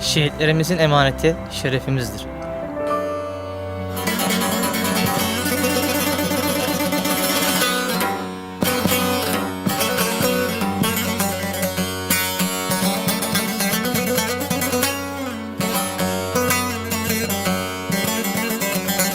Şehitlerimizin emaneti şerefimizdir.